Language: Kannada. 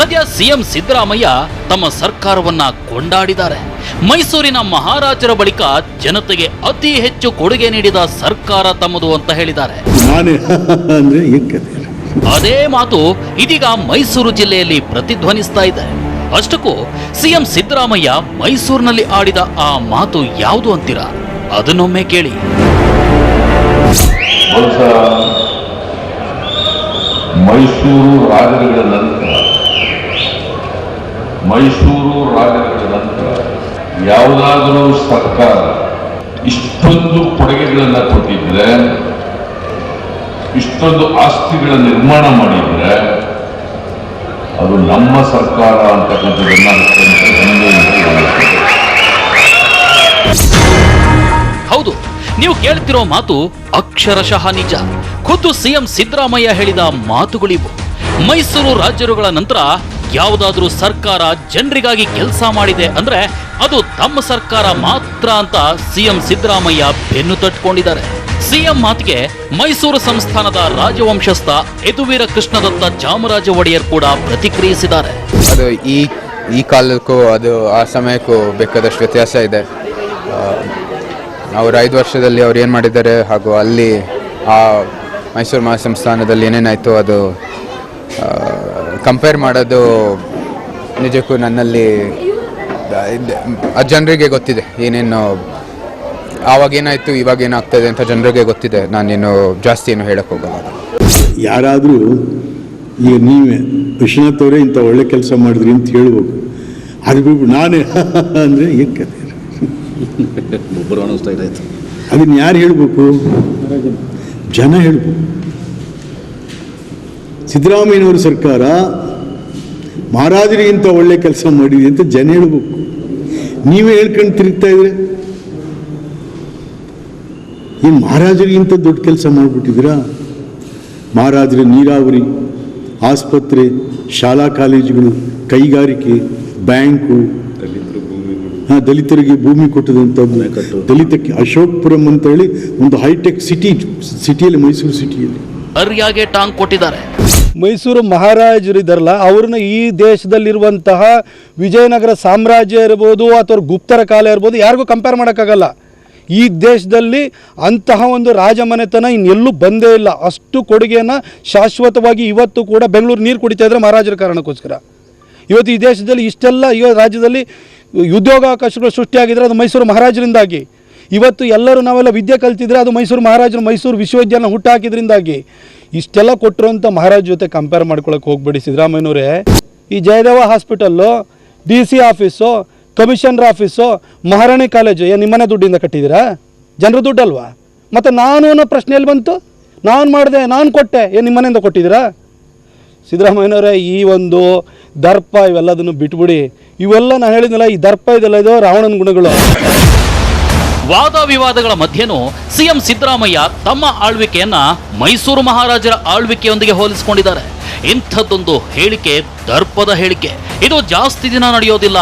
ಸದ್ಯ ಸಿಎಂ ಸಿದ್ದರಾಮಯ್ಯ ತಮ್ಮ ಸರ್ಕಾರವನ್ನ ಕೊಂಡಾಡಿದ್ದಾರೆ. ಮೈಸೂರಿನ ಮಹಾರಾಜರ ಬಳಿಕ ಜನತೆಗೆ ಅತಿ ಹೆಚ್ಚು ಕೊಡುಗೆ ನೀಡಿದ ಸರ್ಕಾರ ತಮ್ಮದು ಅಂತ ಹೇಳಿದ್ದಾರೆ. ಅದೇ ಮಾತು ಇದೀಗ ಮೈಸೂರು ಜಿಲ್ಲೆಯಲ್ಲಿ ಪ್ರತಿಧ್ವನಿಸ್ತಾ ಇದೆ. ಅಷ್ಟಕ್ಕೂ ಸಿಎಂ ಸಿದ್ದರಾಮಯ್ಯ ಮೈಸೂರಿನಲ್ಲಿ ಆಡಿದ ಆ ಮಾತು ಯಾವುದು ಅಂತೀರಾ? ಅದನ್ನೊಮ್ಮೆ ಕೇಳಿ. ಮೈಸೂರು ರಾಜರುಗಳ ನಂತರ ಮೈಸೂರು ರಾಜ್ಯದ ನಂತರ ಯಾವುದಾದರೂ ಸರ್ಕಾರ ಇಷ್ಟೊಂದು ಕೊಡುಗೆಗಳನ್ನು ಕೊಟ್ಟಿದ್ರೆ, ಇಷ್ಟೊಂದು ಆಸ್ತಿಗಳ ನಿರ್ಮಾಣ ಮಾಡಿದ್ರೆ, ಅದು ನಮ್ಮ ಸರ್ಕಾರ ಹೆಮ್ಮೆಯಿಂದ ಹೌದು, ನೀವು ಕೇಳ್ತಿರೋ ಮಾತು ಅಕ್ಷರಶಃ ನಿಜ. ಖುದ್ದು ಸಿಎಂ ಸಿದ್ದರಾಮಯ್ಯ ಹೇಳಿದ ಮಾತುಗಳಿವು. ಮೈಸೂರು ರಾಜ್ಯರುಗಳ ನಂತರ ಯಾವುದಾದ್ರೂ ಸರ್ಕಾರ ಜನರಿಗಾಗಿ ಕೆಲಸ ಮಾಡಿದೆ ಅಂದ್ರೆ ಅದು ತಮ್ಮ ಸರ್ಕಾರ ಮಾತ್ರ ಅಂತ ಸಿಎಂ ಸಿದ್ದರಾಮಯ್ಯ ಬೆನ್ನು ತಟ್ಕೊಂಡಿದ್ದಾರೆ. ಸಿಎಂ ಮಾತಿಗೆ ಮೈಸೂರು ಸಂಸ್ಥಾನದ ರಾಜವಂಶಸ್ಥ ಯದುವೀರ ಕೃಷ್ಣದತ್ತ ಚಾಮರಾಜ ಒಡೆಯರ್ ಕೂಡ ಪ್ರತಿಕ್ರಿಯಿಸಿದ್ದಾರೆ. ಅದು ಈ ಈ ಕಾಲಕ್ಕೂ ಅದು ಆ ಸಮಯಕ್ಕೂ ಬೇಕಾದಷ್ಟು ವ್ಯತ್ಯಾಸ ಇದೆ. ಅವ್ರು ಐದು ವರ್ಷದಲ್ಲಿ ಅವ್ರು ಏನು ಮಾಡಿದ್ದಾರೆ ಹಾಗೂ ಅಲ್ಲಿ ಆ ಮೈಸೂರು ಮಹಾಸಂಸ್ಥಾನದಲ್ಲಿ ಏನೇನಾಯಿತು ಅದು ಕಂಪೇರ್ ಮಾಡೋದು ನಿಜಕ್ಕೂ ನನ್ನಲ್ಲಿ ಆ ಜನರಿಗೆ ಗೊತ್ತಿದೆ ಏನೇನು ಆವಾಗೇನಾಯಿತು ಇವಾಗ ಏನಾಗ್ತದೆ ಅಂತ ಜನರಿಗೆ ಗೊತ್ತಿದೆ. ನಾನೇನು ಜಾಸ್ತಿ ಏನು ಹೇಳಕ್ಕೆ ಹೋಗಲ್ಲ. ಯಾರಾದರೂ ಈಗ ನೀವೇ ವಿಶ್ವನಾಥ್ ಅವರೇ ಇಂಥ ಒಳ್ಳೆ ಕೆಲಸ ಮಾಡಿದ್ರಿ ಅಂತ ಹೇಳ್ಬೇಕು ಅದು ಬಿಟ್ಟು ನಾನೇ ಅಂದರೆ ಏನು ಕತೆ? ಒಬ್ಬರು ಅನ್ನಿಸ್ತಾ ಇದ್ದಾಯ್ತು ಅದನ್ನು ಯಾರು ಹೇಳಬೇಕು? ಜನ ಹೇಳ್ಬೇಕು. ಸಿದ್ದರಾಮಯ್ಯನವರ ಸರ್ಕಾರ ಮಹಾರಾಜರಿಗಿಂತ ಒಳ್ಳೆ ಕೆಲಸ ಮಾಡಿದೆ ಅಂತ ಜನ ಹೇಳ್ಬೇಕು. ನೀವೇ ಹೇಳ್ಕೊಂಡು ತಿರುಗ್ತಾ ಇದ್ರೆ? ಏನು ಮಹಾರಾಜರಿಗಿಂತ ದೊಡ್ಡ ಕೆಲಸ ಮಾಡಿಬಿಟ್ಟಿದ್ದೀರಾ? ಮಹಾರಾಜರ ನೀರಾವರಿ ಆಸ್ಪತ್ರೆ ಶಾಲಾ ಕಾಲೇಜುಗಳು ಕೈಗಾರಿಕೆ ಬ್ಯಾಂಕು ಹಾಂ ದಲಿತರಿಗೆ ಭೂಮಿ ಕೊಟ್ಟದಂಥದ್ದು. ದಲಿತಕ್ಕೆ ಅಶೋಕ್ಪುರಂ ಅಂತ ಹೇಳಿ ಒಂದು ಹೈಟೆಕ್ ಸಿಟಿ ಸಿಟಿಯಲ್ಲಿ ಮೈಸೂರು ಸಿಟಿಯಲ್ಲಿ. ಅರ್ಯಾಗೆ ಟಾಂಗ್ ಕೊಟ್ಟಿದ್ದಾರೆ. ಮೈಸೂರು ಮಹಾರಾಜರು ಇದ್ದಾರಲ್ಲ, ಅವ್ರನ್ನ ಈ ದೇಶದಲ್ಲಿರುವಂತಹ ವಿಜಯನಗರ ಸಾಮ್ರಾಜ್ಯ ಇರ್ಬೋದು ಅಥವಾ ಗುಪ್ತರ ಕಾಲ ಇರ್ಬೋದು, ಯಾರಿಗೂ ಕಂಪೇರ್ ಮಾಡೋಕ್ಕಾಗಲ್ಲ. ಈ ದೇಶದಲ್ಲಿ ಅಂತಹ ಒಂದು ರಾಜಮನೆತನ ಇನ್ನೆಲ್ಲೂ ಬಂದೇ ಇಲ್ಲ. ಅಷ್ಟು ಕೊಡುಗೆಯನ್ನು ಶಾಶ್ವತವಾಗಿ ಇವತ್ತು ಕೂಡ ಬೆಂಗಳೂರು ನೀರು ಕುಡಿತಾ ಇದ್ರೆ ಮಹಾರಾಜರ ಕಾರಣಕ್ಕೋಸ್ಕರ. ಇವತ್ತು ಈ ದೇಶದಲ್ಲಿ ಇಷ್ಟೆಲ್ಲ ಈ ರಾಜ್ಯದಲ್ಲಿ ಉದ್ಯೋಗಾವಕಾಶಗಳು ಸೃಷ್ಟಿಯಾಗಿದ್ದರೆ ಅದು ಮೈಸೂರು ಮಹಾರಾಜರಿಂದಾಗಿ. ಇವತ್ತು ಎಲ್ಲರೂ ನಾವೆಲ್ಲ ವಿದ್ಯೆ ಕಲ್ತಿದ್ರೆ ಅದು ಮೈಸೂರು ಮಹಾರಾಜರು ಮೈಸೂರು ವಿಶ್ವವಿದ್ಯಾಲಯ ಹುಟ್ಟಾಕಿದ್ರಿಂದಾಗಿ. ಇಷ್ಟೆಲ್ಲ ಕೊಟ್ಟಿರೋಂಥ ಮಹಾರಾಜ್ ಜೊತೆ ಕಂಪೇರ್ ಮಾಡ್ಕೊಳಕ್ಕೆ ಹೋಗ್ಬಿಡಿ ಸಿದ್ದರಾಮಯ್ಯನವರೇ. ಈ Jayadeva hospital D C office commissioner office Maharani college ಏನು ನಿಮ್ಮನೆ ದುಡ್ಡಿಂದ ಕಟ್ಟಿದ್ದೀರಾ? ಜನರ ದುಡ್ಡಲ್ವಾ? ಮತ್ತು ನಾನು ಅನ್ನೋ ಪ್ರಶ್ನೆಯಲ್ಲಿ ಬಂತು? ನಾನು ಮಾಡಿದೆ, ನಾನು ಕೊಟ್ಟೆ, ಏನು ನಿಮ್ಮನೆಯಿಂದ ಕೊಟ್ಟಿದ್ದೀರಾ? ಸಿದ್ದರಾಮಯ್ಯನವರೇ, ಈ ಒಂದು ದರ್ಪ ಇವೆಲ್ಲದನ್ನು ಬಿಟ್ಬಿಡಿ. ಇವೆಲ್ಲ ನಾನು ಹೇಳಿದ್ನಲ್ಲ, ಈ ದರ್ಪ ಇದೆಲ್ಲ ಇದು ರಾವಣನ ಗುಣಗಳು. ವಾದ ವಿವಾದಗಳ ಮಧ್ಯೆನೂ ಸಿಎಂ ಸಿದ್ದರಾಮಯ್ಯ ತಮ್ಮ ಆಳ್ವಿಕೆಯನ್ನ ಮೈಸೂರು ಮಹಾರಾಜರ ಆಳ್ವಿಕೆಯೊಂದಿಗೆ ಹೋಲಿಸಿಕೊಂಡಿದ್ದಾರೆ. ಇಂಥದ್ದೊಂದು ಹೇಳಿಕೆ ದರ್ಪದ ಹೇಳಿಕೆ. ಇದು ಜಾಸ್ತಿ ದಿನ ನಡೆಯೋದಿಲ್ಲ.